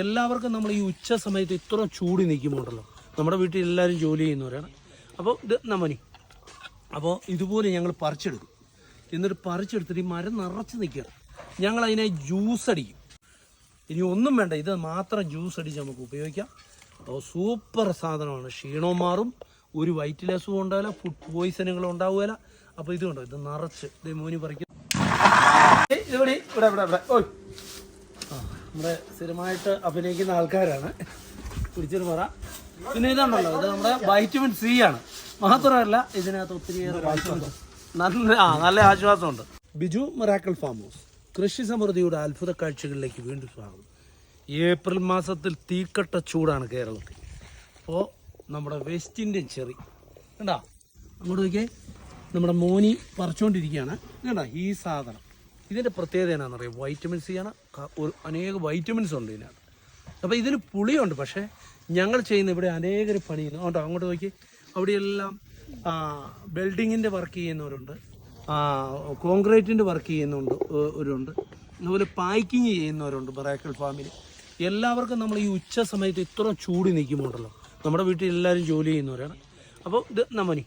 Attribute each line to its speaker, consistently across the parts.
Speaker 1: എല്ലാവർക്കും നമ്മൾ ഈ ഉച്ച സമയത്ത് ഇത്ര ചൂടി നിൽക്കുമ്പോണ്ടല്ലോ. നമ്മുടെ വീട്ടിൽ എല്ലാവരും ജോലി ചെയ്യുന്നവരാണ്. അപ്പോൾ ഇത് നമ്മനി അപ്പോൾ ഇതുപോലെ ഞങ്ങൾ പറിച്ചെടുക്കും. എന്നിട്ട് പറിച്ചെടുത്തിട്ട് ഈ മരം നിറച്ച് നിൽക്കുക ഞങ്ങൾ അതിനെ ജ്യൂസ് അടിക്കും. ഇനി ഒന്നും വേണ്ട ഇത് മാത്രം ജ്യൂസ് അടിച്ച് നമുക്ക് ഉപയോഗിക്കാം. അപ്പോൾ സൂപ്പർ സാധനമാണ്. ക്ഷീണവും മാറും. ഒരു വയറ്റിൽ അസുഖം ഉണ്ടാവില്ല ഫുഡ് പോയിസണുകൾ ഉണ്ടാവുകയില്ല. അപ്പോൾ ഇത് കണ്ടോ ഇത് നിറച്ച്. ഇത് മോനി പറിക്കും ഇവിടെ ഇവിടെ ഇവിടെ. ആ നമ്മുടെ സ്ഥിരമായിട്ട് അഭിനയിക്കുന്ന ആൾക്കാരാണ്. പിടിച്ചൊരു പറ. പിന്നെ ഇതാണല്ലോ ഇത് നമ്മുടെ വൈറ്റമിൻ സി ആണ്. മാത്രമല്ല ഇതിനകത്ത് ഒത്തിരിയേറെ നല്ല ആ നല്ല ആശ്വാസമുണ്ട്. Biju Morakkal farm house. കൃഷി സമൃദ്ധിയുടെ അത്ഭുത കാഴ്ചകളിലേക്ക് വീണ്ടും സ്വാഗതം. ഏപ്രിൽ മാസത്തിൽ തീക്കട്ട ചൂടാണ് കേരളത്തിൽ. അപ്പോൾ നമ്മുടെ വെസ്റ്റ് ഇന്ത്യൻ ചെറി കണ്ടാ? അങ്ങോട്ട് നോക്കിയേ. നമ്മുടെ മോനി പറിച്ചുകൊണ്ടിരിക്കുകയാണ് കണ്ടാ? ഈ സാധനം. ഇതിന്റെ പ്രത്യേകത എന്നാണെന്നറിയാം വൈറ്റമിൻ സി ആണ്. ഒരു അനേക വൈറ്റമിൻസ് ഉണ്ട് ഇതിനകത്ത്. അപ്പോൾ ഇതിന് പുളിയുണ്ട് പക്ഷേ ഞങ്ങൾ ചെയ്യുന്ന ഇവിടെ അനേകർ പണി ചെയ്യുന്നു കേട്ടോ അങ്ങോട്ട് നോക്കി. അവിടെയെല്ലാം ബിൽഡിങ്ങിന്റെ വർക്ക് ചെയ്യുന്നവരുണ്ട്. കോൺക്രീറ്റിന്റെ വർക്ക് ചെയ്യുന്നുണ്ട് ഒരുണ്ട്. അതുപോലെ പാക്കിങ് ചെയ്യുന്നവരുണ്ട് ബറാക്കൽ ഫാമിൽ എല്ലാവർക്കും നമ്മൾ ഈ ഉച്ച സമയത്ത് ഇത്ര ചൂടി നിൽക്കുമ്പോണ്ടല്ലോ. നമ്മുടെ വീട്ടിൽ എല്ലാവരും ജോലി ചെയ്യുന്നവരാണ്. അപ്പോൾ ഇത് നമ്മനി.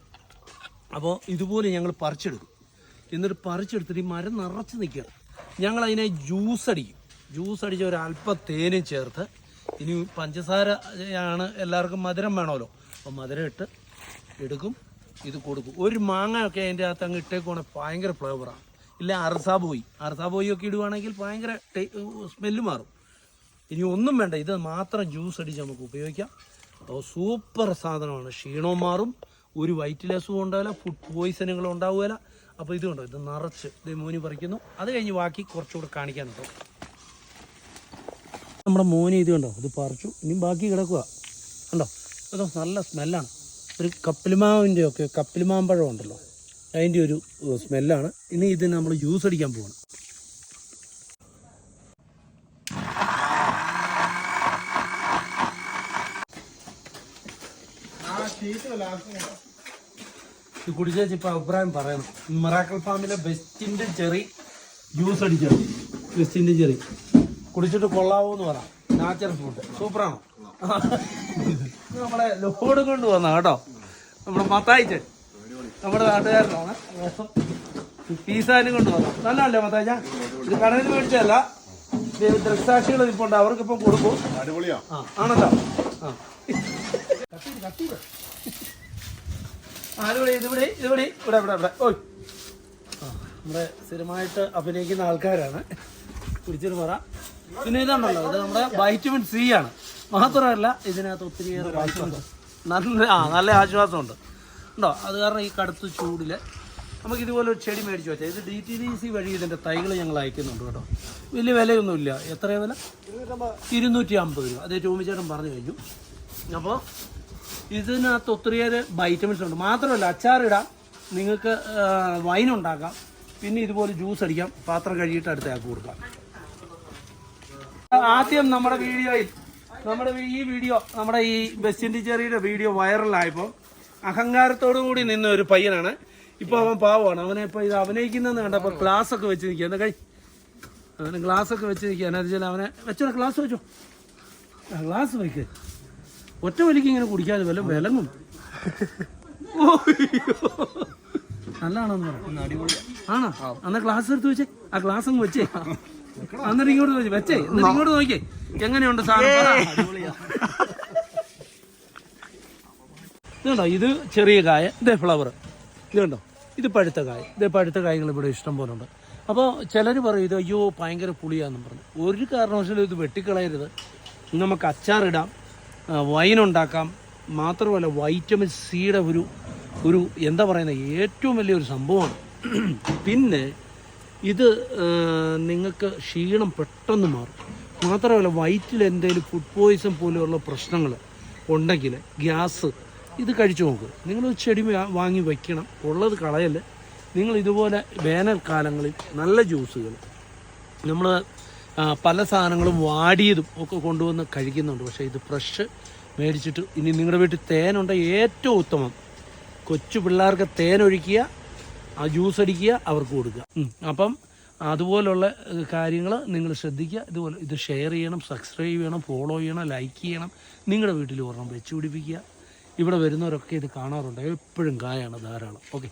Speaker 1: അപ്പോൾ ഇതുപോലെ ഞങ്ങൾ പറിച്ചെടുക്കും. എന്നിട്ട് പറിച്ചെടുത്തിട്ട് ഈ മരം നിറച്ച് നിൽക്കുക. ഞങ്ങൾ അതിനെ ജ്യൂസ് അടിക്കും. ജ്യൂസ് അടിച്ച് ഒരു അല്പം തേനും ചേർത്ത് ഇനി പഞ്ചസാര ആണ് എല്ലാവർക്കും മധുരം വേണമല്ലോ. അപ്പോൾ മധുരം ഇട്ട് എടുക്കും ഇത് കൊടുക്കും. ഒരു മാങ്ങ ഒക്കെ അതിന്റെ അകത്ത് അങ്ങ് ഇട്ടേക്കുവാണെങ്കിൽ ഭയങ്കര ഫ്ലേവറാണ് ഇല്ല അർസാ പോയി അർസാ അറസാബോയി ഒക്കെ ഇടുവാണെങ്കിൽ ഭയങ്കര സ്മെല്ല് മാറും. ഇനി ഒന്നും വേണ്ട ഇത് മാത്രം ജ്യൂസ് അടിച്ച് നമുക്ക് ഉപയോഗിക്കാം. അപ്പോൾ സൂപ്പർ സാധനമാണ്. ക്ഷീണവും മാറും. ഒരു വയറ്റിൽ അസുഖം ഉണ്ടാവില്ല ഫുഡ് പോയിസണുകൾ ഉണ്ടാവുകയില്ല. അപ്പോൾ ഇത് കണ്ടോ ഇത് നിറച്ച്. ഇത് മോനി പറിക്കുന്നു. അത് കഴിഞ്ഞ് ബാക്കി കുറച്ചുകൂടെ കാണിക്കാൻ കാണിക്കാനുണ്ടോ നമ്മുടെ മോനി ഇത് കണ്ടോ ഇത് പറിച്ചു. ഇനി ബാക്കി കിടക്കുക കണ്ടോ അതോ നല്ല സ്മെല്ലാണ്. ഒരു കപ്പിൽമാവിന്റെ ഒക്കെ കപ്പിൽമാമ്പഴം ഉണ്ടല്ലോ. അതിന്റെ ഒരു സ്മെല്ലാണ്. ഇനി ഇത് നമ്മൾ ജ്യൂസ് അടിക്കാൻ പോകണം കുടിച്ചേച്ച് ഇപ്പൊ അഭിപ്രായം പറയണം മിറാക്കൽ ഫാമിലെ ബെസ്റ്റിന്റെ ചെറി ജ്യൂസ് അടിച്ചത്. ബെസ്റ്റിന്റെ ചെറി. കുടിച്ചിട്ട് കൊള്ളാവോ എന്ന് പറ. നാച്ചുറൽ ഫുഡ് സൂപ്പറാണോ. നമ്മളെ ലോഡ് കൊണ്ട് വന്ന കേട്ടോ. നമ്മുടെ മത്തായിച്ചൻ. നമ്മുടെ നാട്ടുകാരനാണ്. പീസാനും കൊണ്ട് വന്നു. നല്ലതല്ലേ മത്തായിച്ച? ഇത് കടയിൽ മേടിച്ചല്ല മേടിച്ചതല്ല. ഇപ്പൊ ദൃക്സാക്ഷികൾ ഇരിപ്പുണ്ട് അവർക്കിപ്പം കൊടുക്കും. ആണല്ലോ ആ കത്തി കത്തി ആ ഇതിവിടെ ഇതിവിടെ ഇതിവിടെ ഇവിടെ ഇവിടെ ഇവിടെ ഓയ്. നമ്മുടെ സ്ഥിരമായിട്ട് അഭിനയിക്കുന്ന ആൾക്കാരാണ്. പിടിച്ചൊരു പറ. പിന്നെ ഇതാണല്ലോ ഇത് നമ്മുടെ വൈറ്റമിൻ സി ആണ്. മാത്രമല്ല ഇതിനകത്ത് ഒത്തിരിയേറെ നല്ല ആ നല്ല ആശ്വാസമുണ്ട്. ഉണ്ടോ? അത് കാരണം ഈ കടുത്ത ചൂടിൽ നമുക്ക് ഇതുപോലെ ഒരു ചെടി മേടിച്ചു വെച്ചാൽ ഇത് ഡി ടി ഡി സി വഴി ഇതിന്റെ തൈകൾ ഞങ്ങൾ അയക്കുന്നുണ്ട് കേട്ടോ. വലിയ വിലയൊന്നുമില്ല എത്രയാ വില? ഇരുന്നൂറ്റി അമ്പത് രൂപ. അതേ ടോമിച്ചേട്ടൻ പറഞ്ഞു കഴിഞ്ഞു. അപ്പോൾ ഇതിനകത്ത് ഒത്തിരിയേറെ വൈറ്റമിൻസ് ഉണ്ട്. മാത്രമല്ല അച്ചാറിടാം നിങ്ങൾക്ക് വൈൻ ഉണ്ടാക്കാം. പിന്നെ ഇതുപോലെ ജ്യൂസ് അടിക്കാം. പാത്രം കഴുകിയിട്ട് അടുത്ത ആൾക്ക് കൊടുക്കാം. ആദ്യം നമ്മുടെ വീഡിയോയിൽ നമ്മുടെ ഈ വീഡിയോ നമ്മുടെ ഈ ബെസ്റ്റിന്റെ ചെറിയുടെ വീഡിയോ വൈറലായപ്പോൾ അഹങ്കാരത്തോടു കൂടി നിന്ന ഒരു പയ്യനാണ്. ഇപ്പൊ അവൻ പാവമാണ്. അവനെ ഇപ്പൊ ഇത് അഭിനയിക്കുന്നതെന്ന് കണ്ടപ്പോ ഗ്ലാസ് ഒക്കെ വെച്ച് നിൽക്കുക എന്താ കൈ. അവന് ഗ്ലാസ് ഒക്കെ വെച്ച് നിൽക്കുക എന്നാ വെച്ചാൽ അവനെ വെച്ചോ ഗ്ലാസ് വെച്ചോ. ഗ്ലാസ് വയ്ക്ക് ഒറ്റ വലിക്ക് ഇങ്ങനെ കുടിക്കാതെ വല്ല വിലങ്ങും. നല്ലതാണെന്ന് പറയാം ആണോ? അന്നാ ഗ്ലാസ് എടുത്ത് വെച്ചേ. ആ ഗ്ലാസ് അങ്ങ് വെച്ചേ. അന്നിട്ട് ഇങ്ങോട്ട് വെച്ചേ. വെച്ചേ. എന്നിട്ട് ഇങ്ങോട്ട് നോക്കിയേ. എങ്ങനെയുണ്ട് സാധനം. ഇത് ചെറിയ കായ. ഇതേ ഫ്ലവർ ഇതുണ്ടോ ഇത് പഴുത്ത കായ. ഇത് പഴുത്ത കായകൾ ഇവിടെ ഇഷ്ടം പോലെ ഉണ്ട്. അപ്പോൾ ചിലർ പറയും ഇത് അയ്യോ ഭയങ്കര പുളിയാന്നും പറഞ്ഞു. ഒരു കാരണവശാലും ഇത് വെട്ടിക്കളയരുത്. നമുക്ക് അച്ചാറിടാം. വൈൻ ഉണ്ടാക്കാം. മാത്രമല്ല വൈറ്റമിൻ സിയുടെ ഒരു ഒരു എന്താ പറയുന്നത് ഏറ്റവും വലിയൊരു സംഭവമാണ്. പിന്നെ ഇത് നിങ്ങൾക്ക് ക്ഷീണം പെട്ടെന്ന് മാറും. മാത്രമല്ല വയറ്റിൽ എന്തെങ്കിലും ഫുഡ് പോയിസൺ പോലെയുള്ള പ്രശ്നങ്ങൾ ഉണ്ടെങ്കിൽ ഗ്യാസ് ഇത് കഴിച്ചു നോക്കുക നിങ്ങൾ ചെടി വാങ്ങി വയ്ക്കണം ഉള്ളത് കളയല്ല നിങ്ങൾ ഇതുപോലെ വേനൽക്കാലങ്ങളിൽ നല്ല ജ്യൂസുകൾ നമ്മൾ പല സാധനങ്ങളും വാടിയതും ഒക്കെ കൊണ്ടുവന്ന് കഴിക്കുന്നുണ്ട്. പക്ഷേ ഇത് ഫ്രഷ് മേടിച്ചിട്ട് ഇനി നിങ്ങളുടെ വീട്ടിൽ തേനുണ്ട് ഏറ്റവും ഉത്തമം. കൊച്ചു പിള്ളേർക്ക് തേനൊഴിക്കുക ആ ജ്യൂസ് അടിക്കുക അവർക്ക് കൊടുക്കുക. അപ്പം അതുപോലുള്ള കാര്യങ്ങൾ നിങ്ങൾ ശ്രദ്ധിക്കുക. ഇതുപോലെ ഇത് ഷെയർ ചെയ്യണം സബ്സ്ക്രൈബ് ചെയ്യണം ഫോളോ ചെയ്യണം ലൈക്ക് ചെയ്യണം. നിങ്ങളുടെ വീട്ടിൽ ഒരെണ്ണം വെച്ച് ഇവിടെ വരുന്നവരൊക്കെ ഇത് കാണാറുണ്ട്. എപ്പോഴും കായാണ് ധാരാളം. ഓക്കെ.